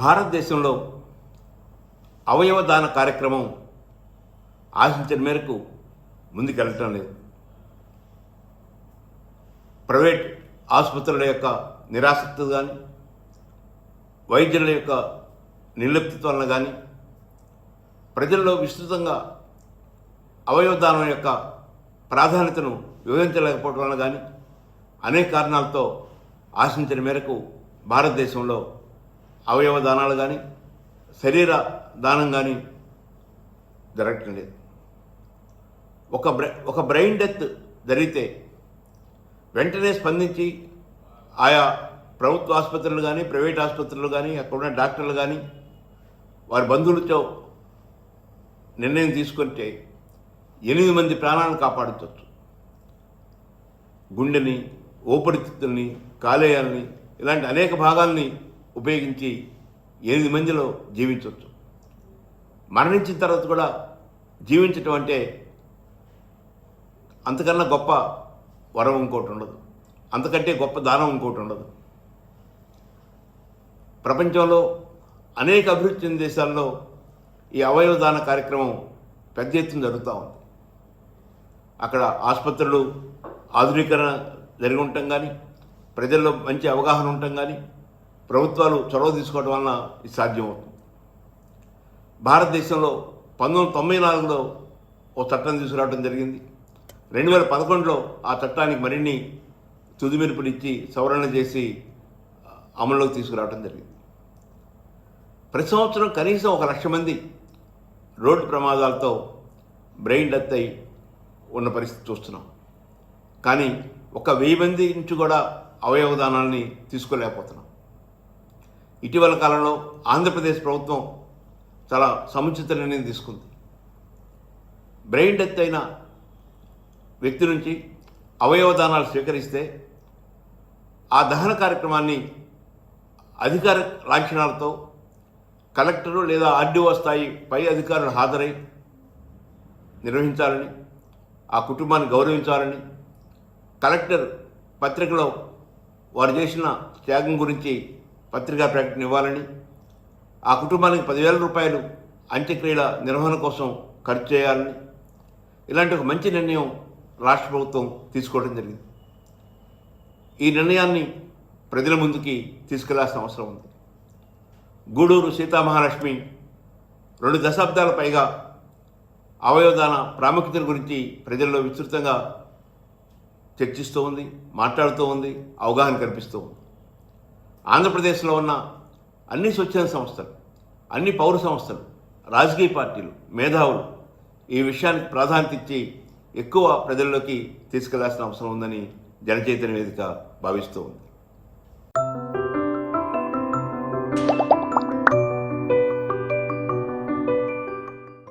భారతదేశంలో అవయవ దాన కార్యక్రమం ఆశించిన మేరకు ముందుకెళ్ళటం లేదు. ప్రైవేట్ ఆసుపత్రుల యొక్క నిరాసక్తి కానీ వైద్యుల యొక్క నిర్లిప్తత వలన కానీ ప్రజల్లో విస్తృతంగా అవయవదానం యొక్క ప్రాధాన్యతను వివరించలేకపోవడం వలన కానీ అనేక కారణాలతో ఆశించిన మేరకు భారతదేశంలో అవయవ దానాలు కానీ శరీర దానం కానీ జరగటం లేదు. ఒక బ్రె ఒక బ్రెయిన్ డెత్ జరిగితే వెంటనే స్పందించి ఆయా ప్రభుత్వ ఆసుపత్రులు కానీ ప్రైవేట్ ఆసుపత్రులు కానీ అక్కడ ఉన్న డాక్టర్లు కానీ వారి బంధువులతో నిర్ణయం తీసుకుంటే ఎనిమిది మంది ప్రాణాలను కాపాడవచ్చు గుండెని ఊపిరితిత్తుల్ని కాలేయాలని ఇలాంటి అనేక భాగాల్ని ఉపయోగించి ఎనిమిది మందిలో జీవించవచ్చు. మరణించిన తర్వాత కూడా జీవించటం అంటే అంతకన్నా గొప్ప వరం ఇంకోటి ఉండదు. అంతకంటే గొప్ప దానం ఇంకోటి ఉండదు. ప్రపంచంలో అనేక అభివృద్ధి చెందిన దేశాల్లో ఈ అవయవ దాన కార్యక్రమం పెద్ద ఎత్తున జరుగుతూ ఉంది. అక్కడ ఆసుపత్రులు ఆధునీకరణ జరిగి ఉండటం కానీ ప్రజల్లో మంచి అవగాహన ఉండటం కానీ ప్రభుత్వాలు చొరవ తీసుకోవడం వలన ఇది సాధ్యమవుతుంది. భారతదేశంలో పంతొమ్మిది తొంభై నాలుగులో ఓ చట్టం తీసుకురావడం జరిగింది. రెండు వేల పదకొండులో ఆ చట్టానికి మరిన్ని తుదిమెరుపునిచ్చి సవరణ చేసి అమల్లోకి తీసుకురావడం జరిగింది. ప్రతి సంవత్సరం కనీసం ఒక లక్ష మంది రోడ్డు ప్రమాదాలతో బ్రెయిన్ డెత్ అయి ఉన్న పరిస్థితి చూస్తున్నాం. కానీ ఒక వెయ్యి మంది నుంచి కూడా అవయవదానాన్ని తీసుకోలేకపోతున్నాం. ఇటీవల కాలంలో ఆంధ్రప్రదేశ్ ప్రభుత్వం చాలా సముచిత నిర్ణయం తీసుకుంది. బ్రెయిన్ డెత్ అయిన వ్యక్తి నుంచి అవయవదానాలు స్వీకరిస్తే ఆ దహన కార్యక్రమాన్ని అధికార లాంఛనాలతో కలెక్టరు లేదా ఆర్డీఓ స్థాయి పై అధికారులు హాజరై నిర్వహించాలని ఆ కుటుంబాన్ని గౌరవించాలని కలెక్టర్ పత్రికలో వారు చేసిన త్యాగం గురించి పత్రికా ప్రకటన ఇవ్వాలని ఆ కుటుంబానికి పదివేల రూపాయలు అంత్యక్రియల నిర్వహణ కోసం ఖర్చు చేయాలని ఇలాంటి ఒక మంచి నిర్ణయం రాష్ట్ర ప్రభుత్వం తీసుకోవడం జరిగింది. ఈ నిర్ణయాన్ని ప్రజల ముందుకి తీసుకెళ్ళాల్సిన అవసరం ఉంది. గూడూరు సీతామహాలక్ష్మి రెండు దశాబ్దాల పైగా అవయవదాన ప్రాముఖ్యతను గురించి ప్రజల్లో విస్తృతంగా చర్చిస్తూ ఉంది మాట్లాడుతూ ఉంది అవగాహన కల్పిస్తూ ఉంది. ఆంధ్రప్రదేశ్లో ఉన్న అన్ని స్వచ్ఛంద సంస్థలు అన్ని పౌర సంస్థలు రాజకీయ పార్టీలు మేధావులు ఈ విషయానికి ప్రాధాన్యత ఇచ్చి ఎక్కువ ప్రజల్లోకి తీసుకెళ్ళాల్సిన అవసరం ఉందని జనచైతన్య వేదిక భావిస్తూ ఉంది.